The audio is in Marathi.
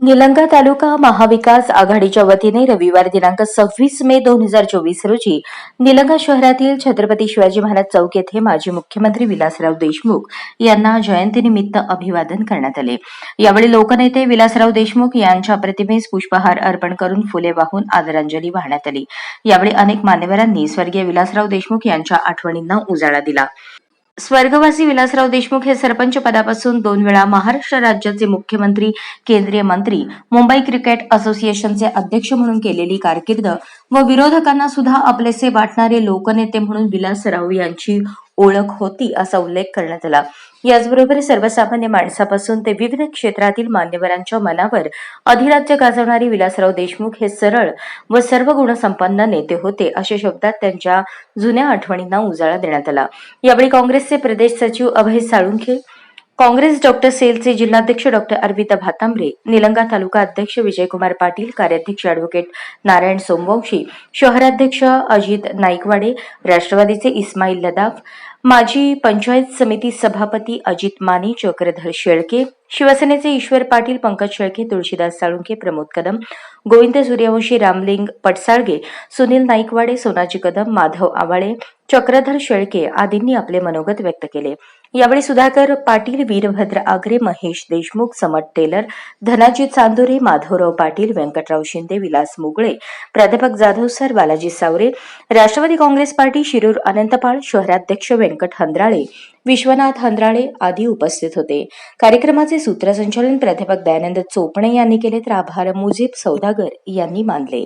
निलंगा तालुका महाविकास आघाडीच्या वतीने रविवार दिनांक सव्वीस मे दोन हजार चोवीस रोजी निलंगा शहरातील छत्रपती शिवाजी महाराज चौक येथे माजी मुख्यमंत्री विलासराव देशमुख यांना जयंतीनिमित्त अभिवादन करण्यात आले. यावेळी लोकनेते विलासराव देशमुख यांच्या प्रतिमेस पुष्पहार अर्पण करून फुले वाहून आदरांजली वाहण्यात आली. यावेळी अनेक मान्यवरांनी स्वर्गीय विलासराव देशमुख यांच्या आठवणींना उजाळा दिला. स्वर्गवासी विलासराव देशमुख हे सरपंच पदापासून दोन वेळा महाराष्ट्र राज्याचे मुख्यमंत्री केंद्रीय मंत्री मुंबई क्रिकेट असोसिएशनचे अध्यक्ष म्हणून केलेली कारकीर्द व विरोधकांना सुद्धा आपलेसे वाटणारे लोकनेते म्हणून विलासराव यांची ओळख होती असा उल्लेख करण्यात आला. याचबरोबर सर्वसामान्य माणसापासून ते विविध क्षेत्रातील मान्यवरांच्या मनावर अधिराज्य गाजवणारी विलासराव देशमुख हे सरळ व सर्व गुणसंपन्न नेते होते अशा शब्दात त्यांच्या जुन्या आठवणींना उजाळा देण्यात आला. यावेळी काँग्रेसचे प्रदेश सचिव अभय साळुंखे काँग्रेस डॉक्टर सेलचे जिल्हाध्यक्ष डॉक्टर अरविंद भातांबरे निलंगा तालुका अध्यक्ष विजयकुमार पाटील कार्याध्यक्ष अॅडव्होकेट नारायण सोमवंशी शहराध्यक्ष अजित नाईकवाडे राष्ट्रवादीचे इस्माईल लदाफ माजी पंचायत समिती सभापती अजित माने चक्रधर शेळके शिवसेनेचे ईश्वर पाटील पंकज शेळके तुळशीदास साळुंखे प्रमोद कदम गोविंद सूर्यवंशी रामलिंग पटसाळगे सुनील नाईकवाडे सोनाजी कदम माधव आवाळे चक्रधर शेळके आदींनी आपले मनोगत व्यक्त केले. यावेळी सुधाकर पाटील वीरभद्र आगरे महेश देशमुख समट टेलर धनाजी चांदोरे माधवराव पाटील व्यंकटराव शिंदे विलास मुगळे प्राध्यापक Jadhav sir Balaji Saware Rashtravadi Congress party Shirur Anantpal शहराध्यक्ष व्यंकट हंद्राळे विश्वनाथ हंद्राळे आदी उपस्थित होते. कार्यक्रमाचे सूत्रसंचालन प्राध्यापक दयानंद चोपणे यांनी केले तर आभार मुजीब सौदागर यांनी मानले.